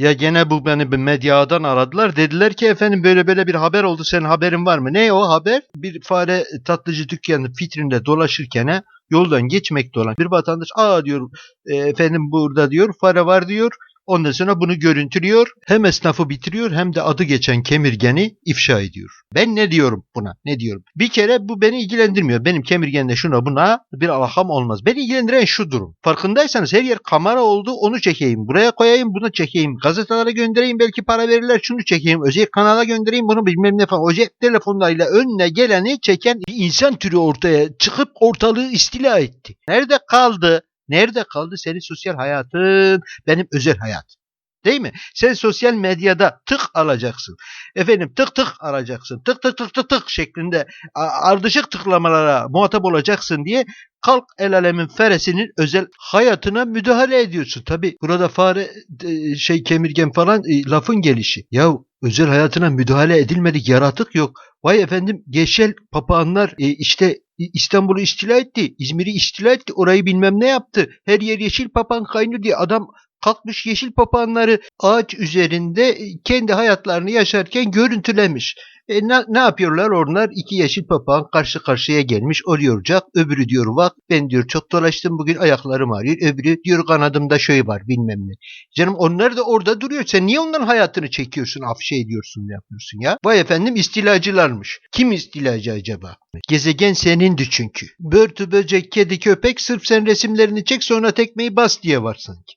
Ya gene bu beni bir medyadan aradılar. Dediler ki efendim böyle böyle bir haber oldu. Senin haberin var mı? Ne o haber? Bir fare tatlıcı dükkanı fitrinde dolaşırken yoldan geçmekte olan bir vatandaş aa diyor "e, efendim burada diyor fare var diyor. Ondan sonra bunu görüntülüyor. Hem esnafı bitiriyor hem de adı geçen kemirgeni ifşa ediyor. Ben ne diyorum buna? Ne diyorum? Bir kere bu beni ilgilendirmiyor. Benim kemirgenle şuna buna bir alakam olmaz. Beni ilgilendiren şu durum. Farkındaysanız her yer kamera oldu onu çekeyim. Buraya koyayım bunu çekeyim. Gazetelere göndereyim belki para verirler şunu çekeyim. Özel kanala göndereyim bunu bilmem ne falan. Cep telefonlarıyla önüne geleni çeken insan türü ortaya çıkıp ortalığı istila etti. Nerede kaldı? Nerede kaldı senin sosyal hayatın, benim özel hayatım? Değil mi? Sen sosyal medyada tık alacaksın. Efendim tık tık arayacaksın. Tık tık tık tık tık şeklinde ardışık tıklamalara muhatap olacaksın diye kalk el alemin feresinin özel hayatına müdahale ediyorsun. Tabi burada fare e, şey kemirgen falan e, lafın gelişi. Ya özel hayatına müdahale edilmedik yaratık yok. Vay efendim Geçel papağanlar e, işte İstanbul'u istila etti. İzmir'i istila etti. Orayı bilmem ne yaptı. Her yer yeşil papağan kaynıyor diye adam kalkmış yeşil papağanları ağaç üzerinde e, kendi hayatlarını yaşarken görüntülemiş. E, ne, ne yapıyorlar onlar? İki yeşil papağan karşı karşıya gelmiş. Oluyor cak. Öbürü diyor bak ben diyor çok dolaştım bugün ayaklarım ağrıyor. Öbürü diyor kanadımda şey var bilmem ne. Canım onlar da orada duruyor. Sen niye onların hayatını çekiyorsun, afşe ediyorsun, ne yapıyorsun ya? Vay efendim istilacılarmış. Kim istilacı acaba? Gezegen senindi çünkü. Börtü, böcek, kedi, köpek sırf sen resimlerini çek sonra tekmeyi bas diye var sanki.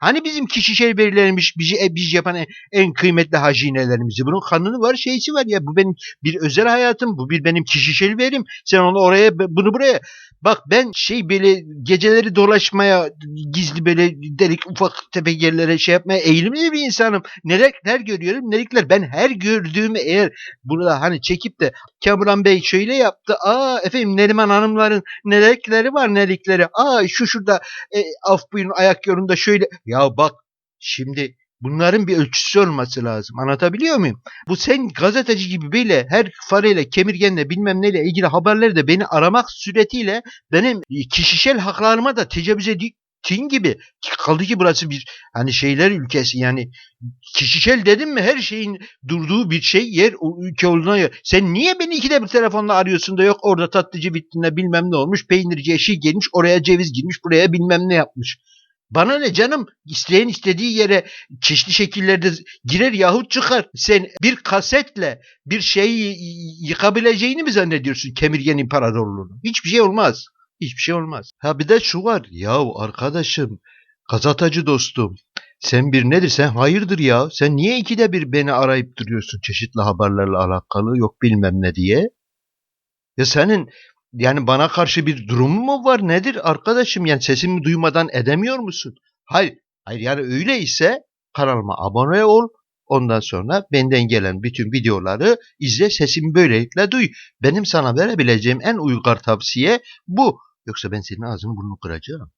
Hani bizim kişisel verilerimiz, bizi e, biz yapan en, en kıymetli hazinelerimizi. Bunun kanunu var, şeysi var ya. Bu benim bir özel hayatım, bu bir benim kişisel verim. Sen onu oraya, bunu buraya. Bak ben şey böyle geceleri dolaşmaya, gizli böyle delik ufak tefek yerlere şey yapmaya eğilimli bir insanım. Neler görüyorum, nelikler. Ben her gördüğümü eğer burada hani çekip de Kamuran Bey şöyle yaptı. Aa efendim Neriman Hanımların nelikleri var nelikleri. Aa şu şurada e, af buyurun ayak yolunda şöyle. Ya bak şimdi bunların bir ölçüsü olması lazım. Anlatabiliyor muyum? Bu sen gazeteci gibi böyle her fareyle, kemirgenle bilmem neyle ilgili haberleri de beni aramak suretiyle benim kişisel haklarıma da tecavüz ettiğin gibi kaldı ki burası bir hani şeyler ülkesi yani kişisel dedim mi her şeyin durduğu bir şey yer o ülke olduğuna yer. Sen niye beni ikide bir telefonla arıyorsun da yok orada tatlıcı bittiğinde bilmem ne olmuş peynirci eşi gelmiş oraya ceviz girmiş buraya bilmem ne yapmış. Bana ne canım isteyen istediği yere çeşitli şekillerde girer yahut çıkar. Sen bir kasetle bir şeyi yıkabileceğini mi zannediyorsun kemirgen imparatorluğunu? Hiçbir şey olmaz. Hiçbir şey olmaz. Ha bir de şu var. Yahu arkadaşım, gazetacı dostum. Sen bir nedir? Sen hayırdır ya? Sen niye ikide bir beni arayıp duruyorsun çeşitli haberlerle alakalı yok bilmem ne diye? Ya senin yani bana karşı bir durumun mu var? Nedir arkadaşım? Yani sesimi duymadan edemiyor musun? Hayır. Hayır yani öyleyse kanalıma abone ol. Ondan sonra benden gelen bütün videoları izle sesimi böylelikle duy. Benim sana verebileceğim en uygar tavsiye bu. Yoksa ben senin ağzını burnunu kıracağım.